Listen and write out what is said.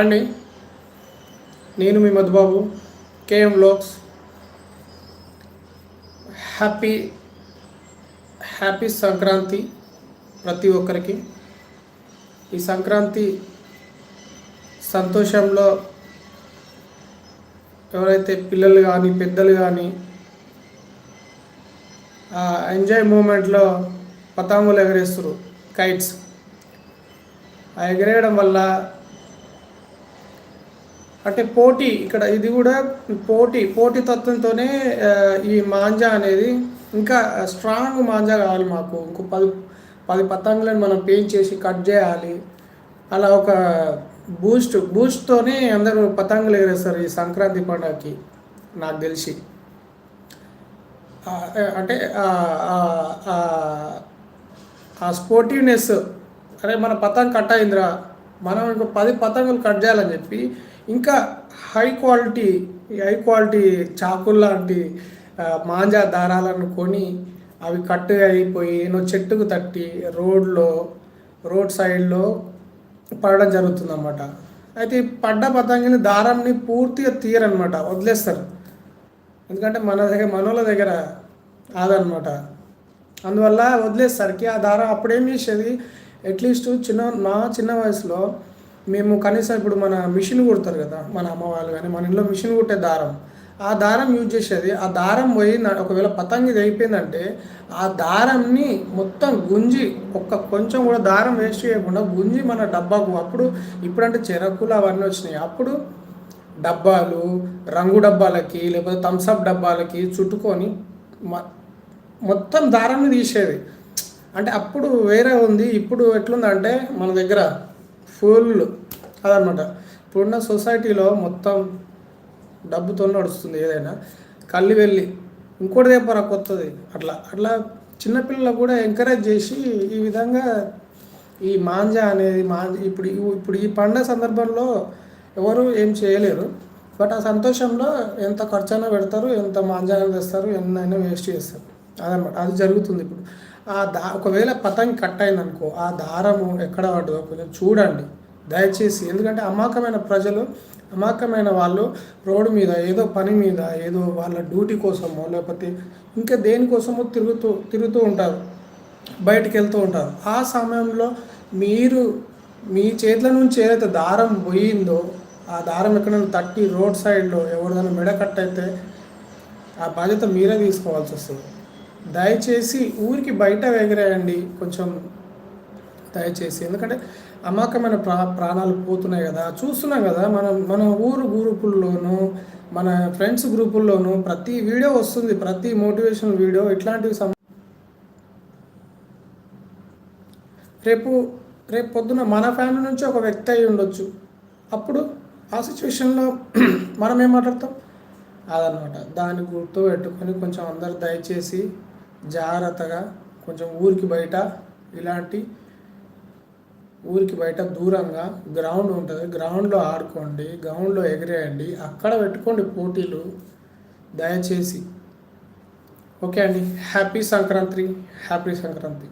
అండి నేను మీ Madhubabu KM లోక్స్ happy happy Sankranti ప్రతి ఒక్కరికి. ఈ సంక్రాంతి సంతోషంలో ఎవరైతే పిల్లలు కానీ పెద్దలు కానీ ఎంజాయ్ మూమెంట్లో పతాంగులు ఎగరేస్తారు కైట్స్. ఆ ఎగరేయడం వల్ల అంటే పోటీ ఇక్కడ ఇది కూడా పోటీ పోటీ తత్వంతోనే ఈ మాంజా అనేది ఇంకా స్ట్రాంగ్ మాంజా కావాలి మాకు. ఇంకో పది పది పతంగులను మనం పెయింట్ చేసి కట్ చేయాలి. అలా ఒక బూస్ట్ బూస్ట్తోనే అందరూ పతంగులు ఎగరేస్తారు ఈ సంక్రాంతి పండుగకి నాకు తెలిసి. అంటే ఆ- ఆ స్పోర్టివ్నెస్ అరే మన పతంగ్ కట్ అయిందిరా. మనం ఇంకో పది పతంగులు కట్ చేయాలని చెప్పి ఇంకా హై క్వాలిటీ ఈ హై క్వాలిటీ చాకులు లాంటి మాంజా దారాలను కొని అవి కట్ అయిపోయి ఎన్నో చెట్టుకు తట్టి రోడ్లో రోడ్ సైడ్లో పడడం జరుగుతుంది అన్నమాట అయితే పడ్డ పతంగిని దారాన్ని పూర్తిగా తీయరనమాట వదిలేస్తారు. ఎందుకంటే మన దగ్గర మనోళ్ళ దగ్గర ఆదనమాట అందువల్ల వదిలేసరికి ఆ దారం అప్పుడేం చేసేది? అట్లీస్ట్ చిన్న నా చిన్న వయసులో మేము కనీసం ఇప్పుడు మన మిషన్ కుడతారు కదా మన అమ్మ వాళ్ళు కానీ మన ఇంట్లో మిషన్ కుట్టే దారం. ఆ దారం యూజ్ చేసేది ఆ దారం పోయి ఒకవేళ పతంగి ఇది అయిపోయిందంటే ఆ దారంని మొత్తం గుంజి ఒక్క కొంచెం కూడా దారం వేస్ట్ చేయకుండా గుంజి మన డబ్బాకు. అప్పుడు ఇప్పుడంటే చెరకులు అవన్నీ వచ్చినాయి. అప్పుడు డబ్బాలు రంగు డబ్బాలకి లేకపోతే థమ్స్అప్ డబ్బాలకి చుట్టుకొని మ- మొత్తం దారాన్ని తీసేది. అంటే అప్పుడు వేరే ఉంది ఇప్పుడు ఎట్లుందంటే మన దగ్గర ఫుల్ అదనమాట. ఇప్పుడున్న సొసైటీలో మొత్తం డబ్బుతో నడుస్తుంది ఏదైనా. కళ్ళు వెళ్ళి ఇంకోటి చెప్పరా కొత్తది. అట్లా అట్లా చిన్నపిల్లలు కూడా ఎంకరేజ్ చేసి ఈ విధంగా ఈ మాంజా అనేది మాంజ ఇప్పుడు ఇప్పుడు ఈ పండగ సందర్భంలో ఎవరు ఏం చేయలేరు. బట్ ఆ సంతోషంలో ఎంత ఖర్చు అయినా పెడతారు ఎంత మాంజా తెస్తారు ఎన్నైనా వేస్ట్ చేస్తారు. అదనమాట. అది జరుగుతుంది ఇప్పుడు. ఆ దా ఒకవేళ పతంగి కట్ అయిందనుకో ఆ దారము ఎక్కడ పడ్డదో కొంచెం చూడండి. దయచేసి ఎందుకంటే అమాయకమైన ప్రజలు అమాయకమైన వాళ్ళు రోడ్డు మీద ఏదో పని మీద ఏదో వాళ్ళ డ్యూటీ కోసమో లేకపోతే ఇంకా దేనికోసమో తిరుగుతూ తిరుగుతూ ఉంటారు. బయటికి వెళ్తూ ఉంటారు. ఆ సమయంలో మీరు మీ చేతుల నుంచి ఏదైతే దారం పోయిందో ఆ దారం ఎక్కడైనా తట్టి రోడ్ సైడ్లో ఎవరిదైనా మెడకట్ అయితే ఆ బాధ్యత మీరే తీసుకోవాల్సి వస్తుంది. దయచేసి ఊరికి బయట ఎగిరేయండి. కొంచెం దయచేసి. ఎందుకంటే అమాయకమైన ప్రా ప్రాణాలు పోతున్నాయి కదా. చూస్తున్నాం కదా మనం మన ఊరు గ్రూపుల్లోనూ మన ఫ్రెండ్స్ గ్రూపుల్లోనూ ప్రతి వీడియో వస్తుంది. ప్రతి మోటివేషనల్ వీడియో ఇట్లాంటివి సం రేపు రేపు పొద్దున మన ఫ్యామిలీ నుంచి ఒక వ్యక్తి అయి ఉండొచ్చు. అప్పుడు ఆ సిచ్యువేషన్లో మనం ఏం మాట్లాడతాం? అదనమాట. దాన్ని గుర్తు పెట్టుకొని కొంచెం అందరు దయచేసి జాగ్రత్తగా కొంచెం ఊరికి బయట ఇలాంటి ఊరికి బయట దూరంగా గ్రౌండ్ ఉంటుంది. గ్రౌండ్లో ఆడుకోండి గ్రౌండ్లో ఎగిరేయండి అక్కడ పెట్టుకోండి పోటీలు దయచేసి. ఓకే అండి. హ్యాపీ సంక్రాంతి. హ్యాపీ సంక్రాంతి.